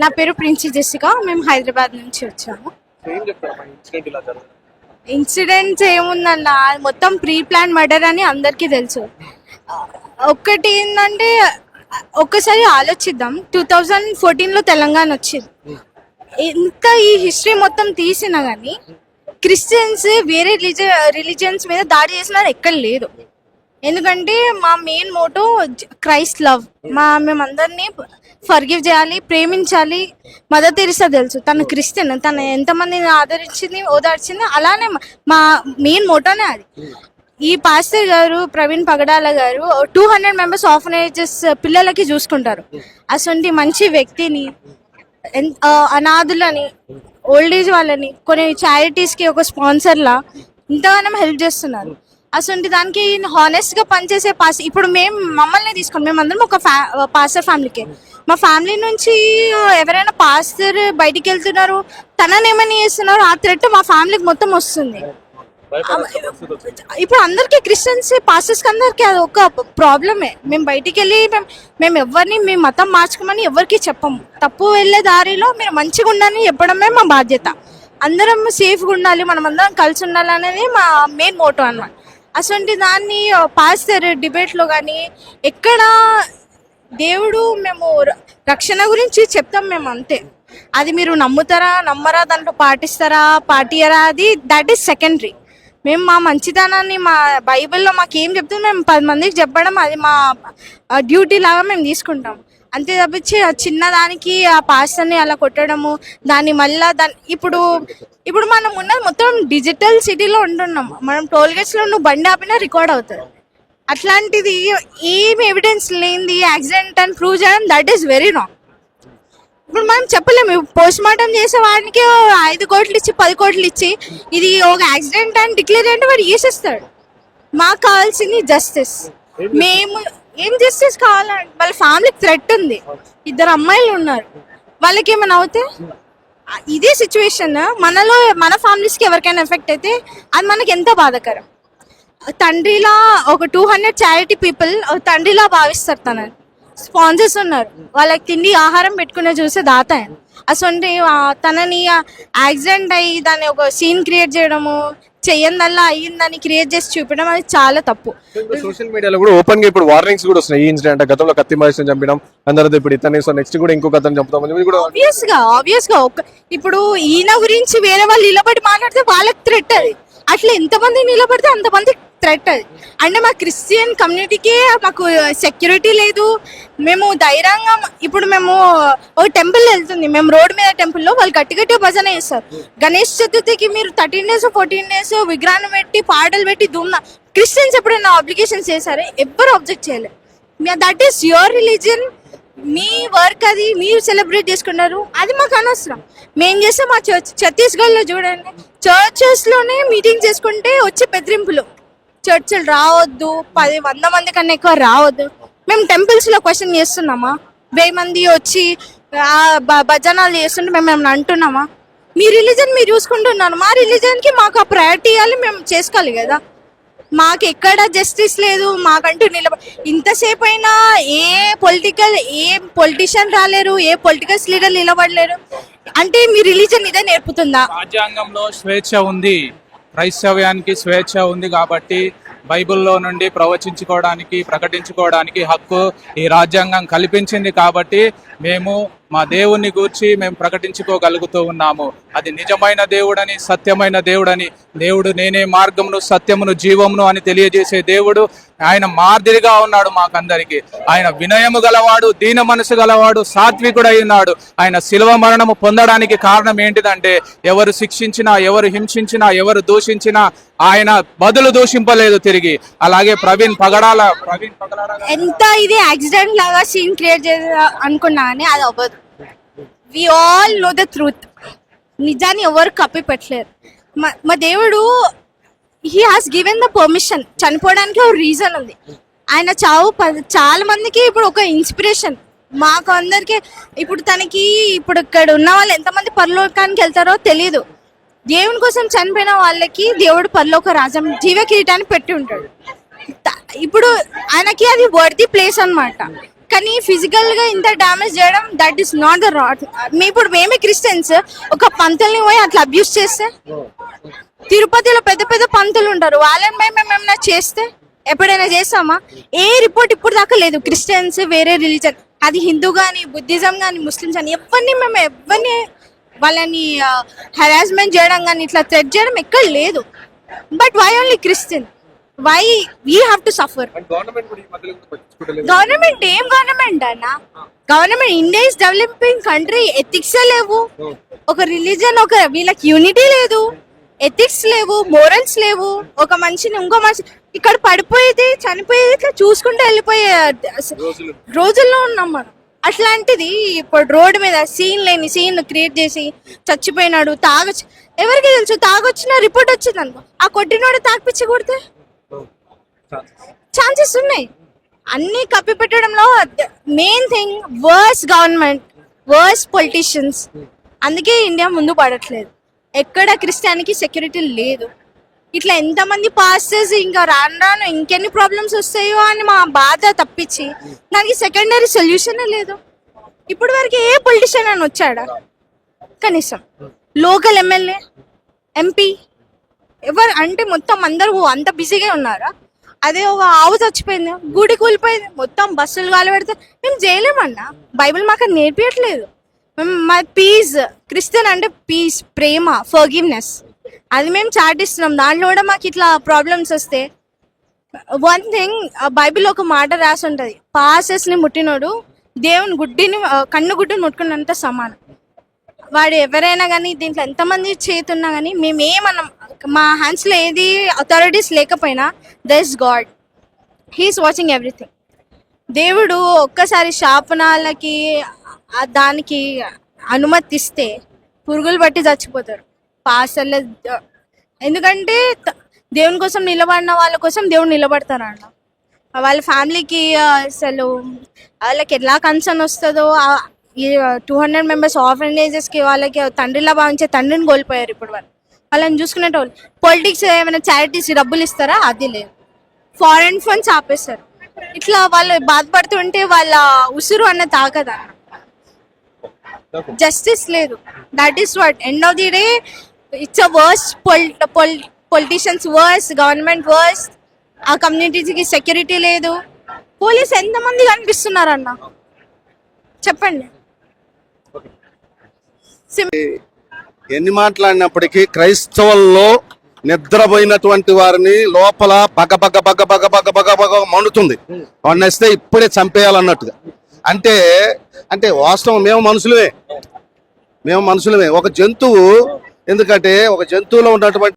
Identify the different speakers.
Speaker 1: నా పేరు ప్రిన్సి జెసికా మేము హైదరాబాద్ నుంచి వచ్చాము. ఇన్సిడెంట్స్ ఏముందన్న మొత్తం ప్రీ ప్లాన్ మర్డర్ అని అందరికీ తెలుసు. ఒక్కటి ఏంటంటే ఒక్కసారి ఆలోచిద్దాం. టూ థౌజండ్ ఫోర్టీన్లో తెలంగాణ వచ్చింది. ఇంత ఈ హిస్టరీ మొత్తం తీసినా కానీ క్రిస్టియన్స్ వేరే రిలీజియన్స్ మీద దాడి చేసినారు ఎక్కడ లేదు ఎందుకంటే మా మెయిన్ మోటో క్రైస్ట్ లవ్. మా మేమందరినీ ఫర్గివ్ చేయాలి ప్రేమించాలి మదర్ తెరిసా తెలుసు. తను క్రిస్టియన్ తను ఎంతమందిని ఆదరించింది ఓదార్చింది అలానే మా- మెయిన్ మోటోనే అది. ఈ పాస్టర్ గారు ప్రవీణ్ పగడాల గారు టూ హండ్రెడ్ మెంబర్స్ ఆర్ఫనైజెస్ పిల్లలకి చూసుకుంటారు. అసలు మంచి వ్యక్తిని అనాథులని ఓల్డ్ ఏజ్ వాళ్ళని కొన్ని చారిటీస్కి ఒక స్పాన్సర్లా ఇంతగానో హెల్ప్ చేస్తున్నారు. అసలు దానికి హానెస్ట్గా పనిచేసే పాస్ ఇప్పుడు మేము మమ్మల్ని తీసుకోండి మేమందరం ఒక ఫ్యా పాస్టర్ ఫ్యామిలీకే మా ఫ్యామిలీ నుంచి ఎవరైనా పాస్టర్ బయటికి వెళ్తున్నారు తనని ఏమని చేస్తున్నారు ఆ థ్రెట్ మా ఫ్యామిలీకి మొత్తం వస్తుంది. ఇప్పుడు అందరికీ క్రిస్టియన్స్ పాస్టర్స్ అందరికి అది ఒక ప్రాబ్లమే. మేము బయటికి వెళ్ళి మేము మేము ఎవరిని మీ మతం మార్చుకోమని ఎవరికి చెప్పము. తప్పు వెళ్ళే దారిలో మీరు మంచిగా ఉండాలని చెప్పడమే మా బాధ్యత. అందరం సేఫ్గా ఉండాలి మనం అందరం కలిసి ఉండాలి అనేది మా మెయిన్ మోటో అనమాట అటువంటి దాన్ని పాస్టర్ డిబేట్లో కానీ ఎక్కడ దేవుడు మేము ర- రక్షణ గురించి చెప్తాం మేము అంతే. అది మీరు నమ్ముతారా నమ్మరా దాంట్లో పాటిస్తారా పాటియరా అది దట్ ఈస్ సెకండరీ మేము మా మంచితనాన్ని మా బైబిల్లో మాకు ఏం చెప్తుంది మేము పది మందికి చెప్పడం అది మా డ్యూటీ లాగా మేము తీసుకుంటాం. అంతే తప్పించి ఆ చిన్నదానికి ఆ పాస్టర్ని అలా కొట్టడము దాన్ని మళ్ళా దాని ఇప్పుడు ఇప్పుడు మనం ఉన్నది మొత్తం డిజిటల్ సిటీలో ఉంటున్నాం. మనం టోల్ గేట్స్లో నువ్వు బండి ఆపినా రికార్డ్ అవుతుంది. అట్లాంటిది ఏం ఎవిడెన్స్ లేనిది యాక్సిడెంట్ అని ప్రూవ్ చేయడం దట్ ఈస్ వెరీ రాంగ్ ఇప్పుడు మనం చెప్పలేము. పోస్ట్ మార్టం చేసే వాడికి ఐదు కోట్లు ఇచ్చి పది కోట్లు ఇచ్చి ఇది ఒక యాక్సిడెంట్ అని డిక్లేర్ అంటే వాడు చేసేస్తాడు. మాకు కావాల్సింది జస్టిస్ మేము ఏం జస్టిస్ కావాలంటే వాళ్ళ ఫ్యామిలీకి థ్రెట్ ఉంది. ఇద్దరు అమ్మాయిలు ఉన్నారు. వాళ్ళకి ఏమైనా అవుతే ఇదే సిచ్యువేషన్ మనలో మన ఫ్యామిలీస్కి ఎవరికైనా ఎఫెక్ట్ అయితే అది మనకి ఎంత బాధాకరం. తండ్రిలా ఒక టూ హండ్రెడ్ చారిటీ పీపుల్ తండ్రిలా భావిస్తారు తనని స్పాన్సర్స్ ఉన్నారు. వాళ్ళకి తిండి ఆహారం పెట్టుకునే చూసే దాత ఆయన. అసలు తనని యాక్సిడెంట్ అయ్యి దాన్ని ఒక సీన్ క్రియేట్ చేయడము చెయ్యందల్లా అయ్యిందని క్రియేట్ చేసి చూపించడం అది చాలా తప్పు.
Speaker 2: సోషల్ మీడియాలో కూడా ఓపెన్గా ఇప్పుడు వార్నింగ్స్ కూడా వస్తున్నాయి. ఈ ఇన్సిడెంట్ గతంలో కత్తి మహేష్ చంపడం అందరితో ఇప్పుడు ఇతన్ని సో నెక్స్ట్ కూడా ఇంకొక అతను చంపుతామని కూడా
Speaker 1: ఆబ్వియస్గా ఆబ్వియస్గా ఇప్పుడు ఈయన గురించి వేరే వాళ్ళు నిలబడి మాట్లాడితే వాళ్ళకి థ్రెట్ అది. అట్లా ఎంతమంది నిలబడితే అంతమంది థ్రెట్ అది. అంటే మా క్రిస్టియన్ కమ్యూనిటీకి మాకు సెక్యూరిటీ లేదు. మేము ధైర్యంగా ఇప్పుడు మేము ఒక టెంపుల్ వెళ్తుంది. మేము రోడ్ మీద టెంపుల్లో వాళ్ళు గట్టి గట్టి భజన చేస్తారు. గణేష్ చతుర్థికి మీరు థర్టీన్ డేస్ ఫోర్టీన్ డేస్ విగ్రహం పెట్టి పాటలు పెట్టి దుమ్న క్రిస్టియన్స్ ఎప్పుడైనా అప్లికేషన్స్ చేశారే? ఎవ్వరు అబ్జెక్ట్ చేయలేదు దట్ ఈస్ యువర్ రిలీజియన్. మీ వర్క్ అది మీరు సెలబ్రేట్ చేసుకున్నారు. అది మాకు అనవసరం. మేము చేస్తే మా చర్చ్ ఛత్తీస్గఢ్లో చూడండి చర్చెస్లోనే మీటింగ్ చేసుకుంటే వచ్చే బెదిరింపులు. చర్చిలు రావద్దు పది వంద మంది కన్నా ఎక్కువ రావద్దు. మేము టెంపుల్స్లో క్వశ్చన్ చేస్తున్నామా? వెయ్యి మంది వచ్చి భజనాలు చేస్తుంటే మేము ఏమైనా అంటున్నామా? మీ రిలీజన్ మీరు చూసుకుంటున్నారు. మా రిలీజన్కి మాకు ఆ ప్రయారిటీ ఇవ్వాలి మేము చేసుకోవాలి కదా. మాకు ఎక్కడ జస్టిస్ లేదు మాకంటూ నిలబ ఇంతసేపు అయినా ఏ పొలిటికల్ ఏ పొలిటీషియన్ రాలేరు ఏ పొలిటికల్స్ లీడర్ నిలబడలేరు. అంటే మీ రిలీజన్ ఇదే నేర్పుతుందా?
Speaker 3: రాజ్యాంగంలో స్వేచ్ఛ ఉంది. క్రైస్తవ్యానికి స్వేచ్ఛ ఉంది కాబట్టి బైబిల్లో నుండి ప్రవచించుకోవడానికి ప్రకటించుకోవడానికి హక్కు ఈ రాజ్యాంగం కల్పించింది కాబట్టి మేము మా దేవుణ్ణి గూర్చి మేము ప్రకటించుకోగలుగుతూ ఉన్నాము. అది నిజమైన దేవుడని సత్యమైన దేవుడని దేవుడు నేనే మార్గమును సత్యమును జీవమును అని తెలియజేసే దేవుడు ఆయన మార్దిరిగా ఉన్నాడు మాకందరికీ. ఆయన వినయము గలవాడు దీన మనసు గలవాడు సాత్వికుడై ఉన్నాడు. ఆయన శిలువ మరణము పొందడానికి కారణం ఏంటిదంటే ఎవరు శిక్షించినా ఎవరు హింసించినా ఎవరు దూషించినా ఆయన బదులు దూషింపలేదు తిరిగి. అలాగే ప్రవీణ్ పగడాల ప్రవీణ్ పగడాల
Speaker 1: ఎంత ఇది యాక్సిడెంట్ లాగా సీన్ క్రియేట్ చేసా అనుకున్నా అది అవ్వదు we all know the truth నిజాన్ని ఎవరు కప్పి పెట్టలేరు మా దేవుడు he has given the permission చనిపోవడానికి ఒక రీజన్ ఉంది. ఆయన చావు ప- చాలా మందికి ఇప్పుడు ఒక ఇన్స్పిరేషన్ మాకు అందరికి ఇప్పుడు తనకి ఇప్పుడు ఇక్కడ ఉన్న వాళ్ళు ఎంతమంది పరలోకానికి వెళ్తారో తెలియదు దేవుని కోసం చనిపోయిన వాళ్ళకి దేవుడు పరలోక రాజం జీవ కిరీటాన్ని పెట్టి ఉంటాడు. ఇప్పుడు ఆయనకి అది వర్ది ప్లేస్ అన్నమాట. కానీ ఫిజికల్గా ఇంత డ్యామేజ్ చేయడం that is not the right మీ ఇప్పుడు మేమే క్రిస్టియన్స్ ఒక పంతుల్ని పోయి అట్లా అబ్యూస్ చేస్తే? తిరుపతిలో పెద్ద పెద్ద పంతులు ఉంటారు. వాళ్ళని మేము మేము ఏమైనా చేస్తే ఎప్పుడైనా చేస్తామా? ఏ రిపోర్ట్ ఇప్పుడు దాకా లేదు. క్రిస్టియన్స్ వేరే రిలీజన్. అది హిందూ కానీ బుద్ధిజం కానీ ముస్లిమ్స్ అని ఎవరిని మేము ఎవరిని వాళ్ళని హెరాస్మెంట్ చేయడం కానీ ఇట్లా థ్రెడ్ చేయడం ఎక్కడ లేదు. But why only Christian why we have to suffer.
Speaker 2: Government
Speaker 1: ఏం గవర్నమెంట్ అన్న? Government India is developing country ethics లేవు. ఒక రిలీజన్ ఒక వీళ్ళకి యూనిటీ లేదు. ఎథిక్స్ లేవు మోరల్స్ లేవు ఒక మనిషిని ఇంకో మనిషి ఇక్కడ పడిపోయేది చనిపోయేది ఇట్లా చూసుకుంటూ వెళ్ళిపోయే
Speaker 2: రోజులు.
Speaker 1: రోజుల్లో ఉన్నాం మనం. అట్లాంటిది ఇప్పుడు రోడ్డు మీద సీన్ లేని సీన్ క్రియేట్ చేసి చచ్చిపోయినాడు తాగొచ్చు ఎవరికి తెలుసు తాగొచ్చిన రిపోర్ట్ వచ్చింది అనుకో ఆ కొట్టినోడు తాగిపిచ్చి కొడితే? ఛాన్సెస్ ఉన్నాయి. అన్ని కప్పి పెట్టడంలో main thing worse government worse politicians అందుకే ఇండియా ముందు పడట్లేదు. ఎక్కడ క్రిస్టియానికి సెక్యూరిటీ లేదు. ఇట్లా ఎంతమంది పాస్టర్స్ ఇంకా రాను రాను ఇంకెన్ని ప్రాబ్లమ్స్ వస్తాయో అని మా బాధ తప్పించి దానికి సెకండరీ సొల్యూషన్ లేదు. ఇప్పటి వరకు ఏ పొలిటీషియన్ అని వచ్చాడా? కనీసం లోకల్ ఎమ్మెల్యే ఎంపీ ఎవరు అంటే మొత్తం అందరూ అంత బిజీగా ఉన్నారా? అదే ఒక ఆవు చచ్చిపోయింది గుడి కూలిపోయింది మొత్తం బస్సులు కాలు పెడితే మేము చేయలేమన్నా బైబిల్ మాకు నేర్పించట్లేదు మా పీస్ క్రిస్టియన్ అంటే పీస్ ప్రేమ ఫర్గివ్నెస్ అది మేము చాటిస్తున్నాం. దాంట్లో కూడా మాకు ఇట్లా ప్రాబ్లమ్స్ వస్తే వన్ థింగ్ బైబిల్ ఒక మాట రాసి ఉంటుంది పాసెస్ని ముట్టినోడు దేవుని గుడ్డిని కన్ను గుడ్డిని ముట్టుకున్నంత సమానం. వాడు ఎవరైనా కానీ దీంట్లో ఎంతమంది చేతున్నా కానీ మేము ఏమన్నాం మా హ్యాండ్స్లో ఏది అథారిటీస్ లేకపోయినా thus God he's watching everything దేవుడు ఒక్కసారి శాపనాలకి దానికి అనుమతిస్తే పురుగులు పట్టి చచ్చిపోతారు. పాసల్ల ఎందుకంటే దేవుని కోసం నిలబడిన వాళ్ళ కోసం దేవుడు నిలబడతారన్న. వాళ్ళ ఫ్యామిలీకి అసలు వాళ్ళకి ఎలా కన్సర్న్ వస్తుందో ఈ టూ హండ్రెడ్ మెంబర్స్ ఆర్ఫనైజెస్కి వాళ్ళకి తండ్రిలా భావించే తండ్రిని కోల్పోయారు ఇప్పుడు వాళ్ళు. వాళ్ళని చూసుకునేటోళ్ళు. పొలిటిక్స్ ఏమైనా చారిటీస్ డబ్బులు ఇస్తారా? అది లేదు. ఫారెన్ ఫండ్స్ ఆపేస్తారు. ఇట్లా వాళ్ళు బాధపడుతుంటే వాళ్ళ ఉసురు అన్న తాగదా జస్టిస్ లేదు. That is what end of the day it's a worst politicians worse government worse ఆ కమ్యూనిటీకి సెక్యూరిటీ లేదు. పోలీస్ ఎంతమంది కనిపిస్తున్నారన్న? చెప్పండి.
Speaker 4: ఎన్ని మాట్లాడినప్పటికీ క్రైస్తవుల్లో నిద్రపోయినటువంటి వారిని లోపల బగ బగ బగ బగ బగ బగ బగ మండుతుంది వాడిని వస్తే ఇప్పుడే చంపేయాలన్నట్టుగా. అంటే అంటే వాస్తవం మేము మనుషులమే. మేము మనుషులమే. ఒక జంతువు ఎందుకంటే ఒక జంతువులో ఉన్నటువంటి